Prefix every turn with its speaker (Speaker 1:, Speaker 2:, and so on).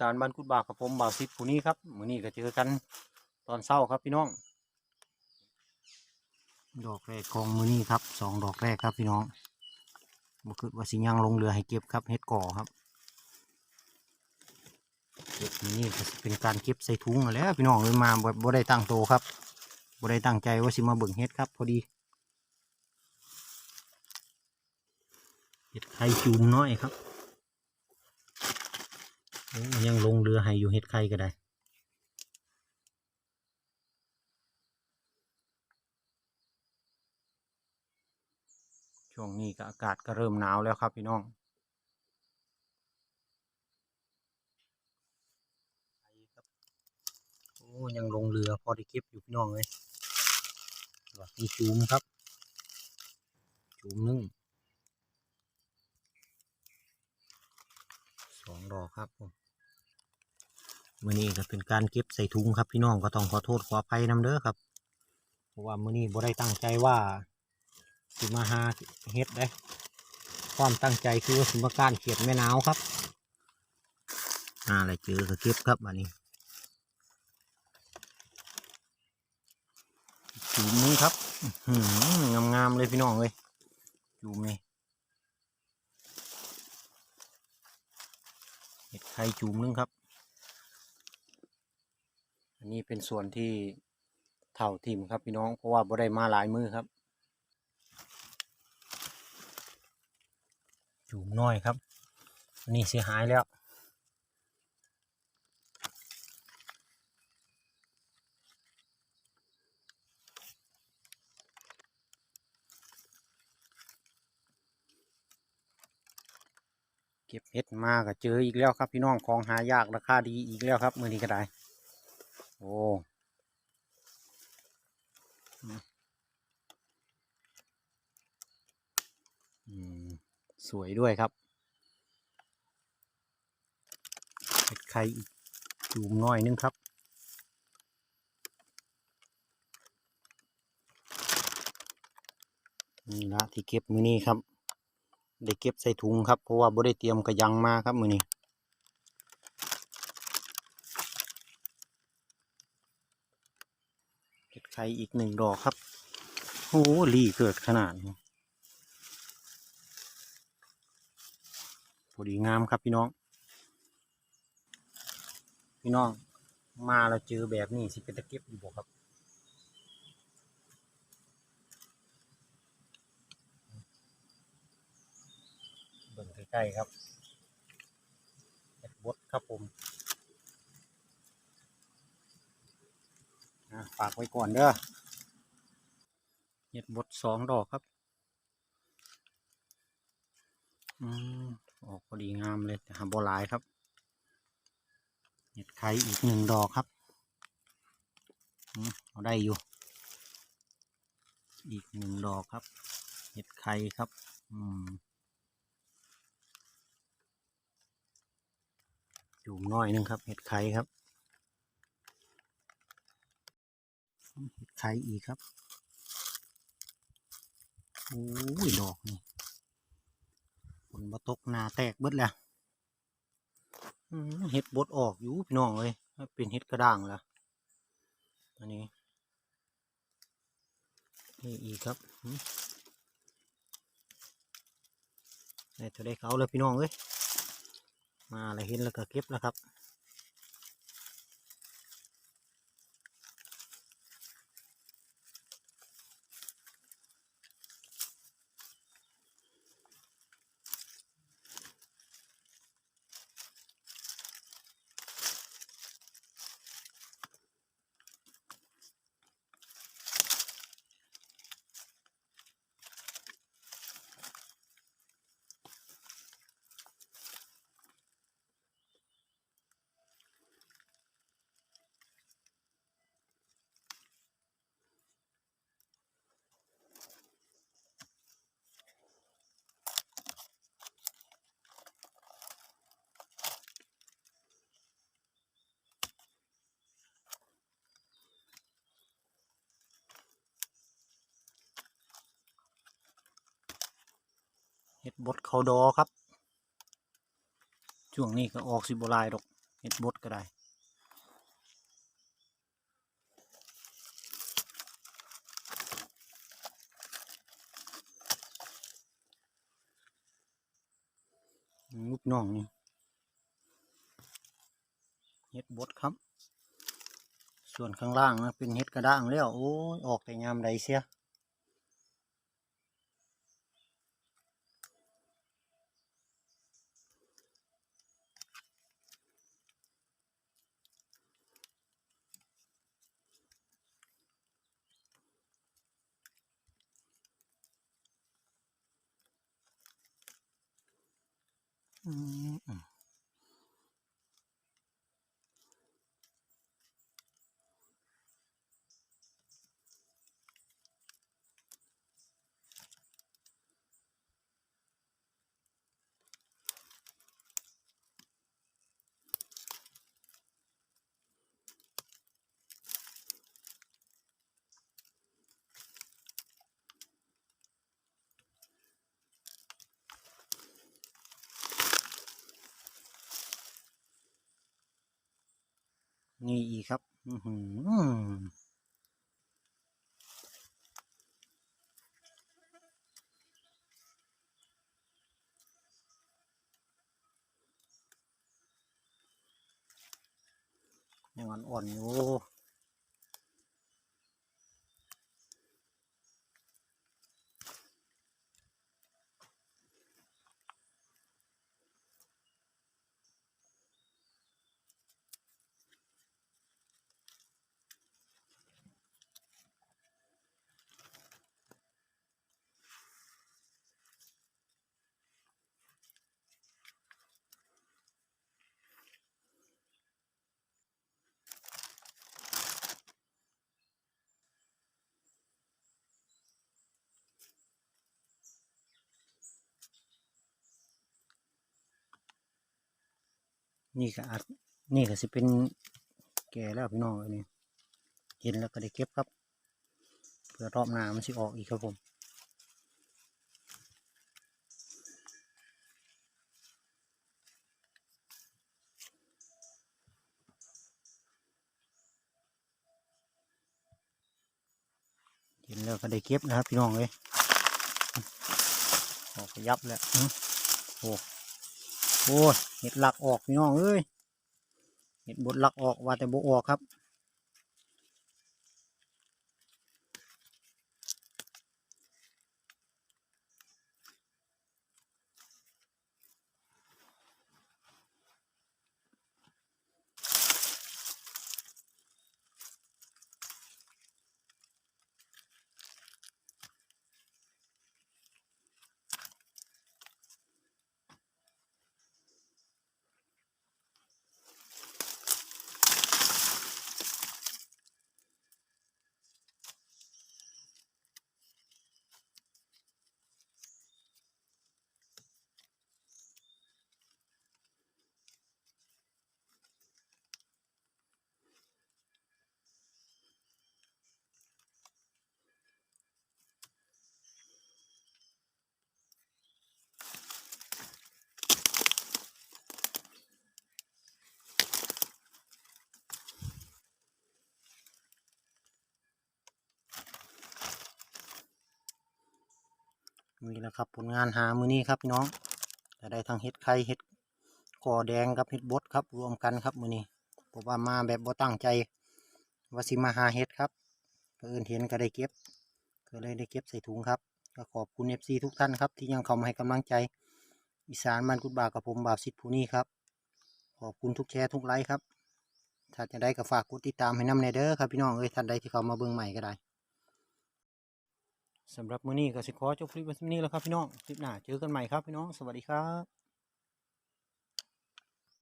Speaker 1: สารบ้านกุดบากกับผมบ่าวซิดผู้นี้ครับมื้อนี้ก็เจอกันตอนเช้าครับพี่น้อง ดอกแรกของมื้อนี้ครับสองดอกแรกครับพี่น้องบ่คิดว่าสิยังลงเรือให้เก็บครับเฮ็ดก่อครับเก็บมื้อนี้ก็เป็นการเก็บใส่ถุงแล้วพี่น้องเลยมาบ่บ่ได้ตั้งโตครับบ่ได้ตั้งใจว่าสิมาเบิ่งเฮ็ดครับ พอดีเฮ็ดไข่จูมน้อยครับ ยังลงเรือให้อยู่เฮ็ดไข่ก็ได้ช่วงนี้ก็อากาศก็เริ่มหนาวแล้วครับพี่น้องโอ้ยังลงเรือพอได้เก็บอยู่พี่น้องเลยว่ามีจูมครับ จูมหนึงสองดอกครับผม มื่อนี้ก็เป็นการเก็บใส่ถุงครับพี่น้องก็ต้องขอโทษขออภัยนำเด้อครับ เพราะว่ามื่อนี้บ่ได้ตั้งใจว่าสิมาหาเฮ็ดได้ ความตั้งใจคือว่าสิมาการเขียดแม่นาวครับอะไรเจอก็เก็บครับอันนี้จูมนี้ครับงามงามๆเลยพี่น้องเลยจูมนี่เห็ดไข่จูมนึงครับ อันนี้เป็นส่วนที่เท่าทิมครับพี่น้องเพราะว่าบ่ได้มาหลายมือครับจูมน้อยครับ อันนี้เสียหายแล้วเก็บเห็ดมาก็เจออีกแล้วครับพี่น้องของหายากราคาดีอีกแล้วครับมือนี้ก็ได้ โอ้สวยด้วยครับเห็ดไข่อีกจูมน้อยนึงครับ นี่ละที่เก็บมือนี้ครับ ได้เก็บใส่ถุงครับ เพราะว่าบ่ได้เตรียมกระยังมาครับมือนี้เห็ด ไข่อีกหนึ่งดอกครับ โอ้ลีเกิดขนาดนี้พอดีงามครับพี่น้อง พี่น้อง มาเราเจอแบบนี้สิเป็นตะเก็บอยู่บ่ครับเบิ่งใกล้ๆครับเห็ดบดครับผมอะ ฝากไว้ก่อนเด้อเห็ดบดสองดอกครับ อืมออกพอดีงามเลยแต่หาบ่หลายครับ เห็ดไข่อีกหนึ่งดอกครับอืมเอาได้อยู่ อีกหนึ่งดอกครับ เห็ดไข่ครับ อืมจูมน้อยหนึงครับ เห็ดไข่ครับ เห็ด ไข่อีกครับ โอ้ย ดอกนี่ฝนมาตกนาแตกเบิดแล้วเห็ดบดออกอยู่พี่น้องเลยเป็นเห็ดกระด้างล้วอันนี้ นี่อีกครับอืมได้จะได้เขาเลยพี่น้องเอ้ยมาอะไรเห็นแล้วก็เก็บแล้วครับ บดเขาดอครับ ช่วงนี้ก็ออกสิบลายดอกเห็ดบดก็ได้ลูกน้องนี่เห็ดบดครับ ส่วนข้างล่างนะเป็นเห็ดกระด้างแล้วโอ้ยออกแต่ยามใดเสีย อืม นี่อีกครับ อือหือยังอ่อนๆอยู่ นี่ก็อาจนี่ก็สิเป็นแก่แล้วพี่น้องอันนี้เห็นแล้วก็ได้เก็บครับ เพื่อรอบหน้ามันสิออกอีกครับผมเห็นแล้วก็ได้เก็บนะครับพี่น้องเลยออกขยับแล้วอื้อโอ้ โอ้ยเห็ดหลักออกพี่น้องเอ้ยเห็ดบดหลักออกว่าแต่บออกครับ นี่แหละครับผลงานหามือนี้ครับพี่น้องจะได้ทั้งเห็ดไข่เห็ดคอแดงกับเห็ดบดครับรวมกันครับมือนี้ผมว่ามาแบบบ่ตั้งใจว่าสิมาหาเห็ดครับเพื่อนเห็นก็ได้เก็บก็เลยได้เก็บใส่ถุงครับก็ขอบคุณเอฟซีทุกท่านครับที่ยังเข้ามาให้กำลังใจอีสานมันกุดบากับผมบาปสิทธิ์ผู้นี้ครับขอบคุณทุกแชร์ทุกไลค์ครับถ้าจะได้ก็ฝากกดติดตามให้น้ำในเด้อครับพี่น้องเอ้ยท่านใดที่เข้ามาเบิ่งใหม่ก็ได้ สำหรับมื้อนี้ก็สิขอจบคลิปไว้ที่นี้แล้วครับพี่น้อง คลิปหน้าเจอกันใหม่ครับพี่น้อง สวัสดีครับ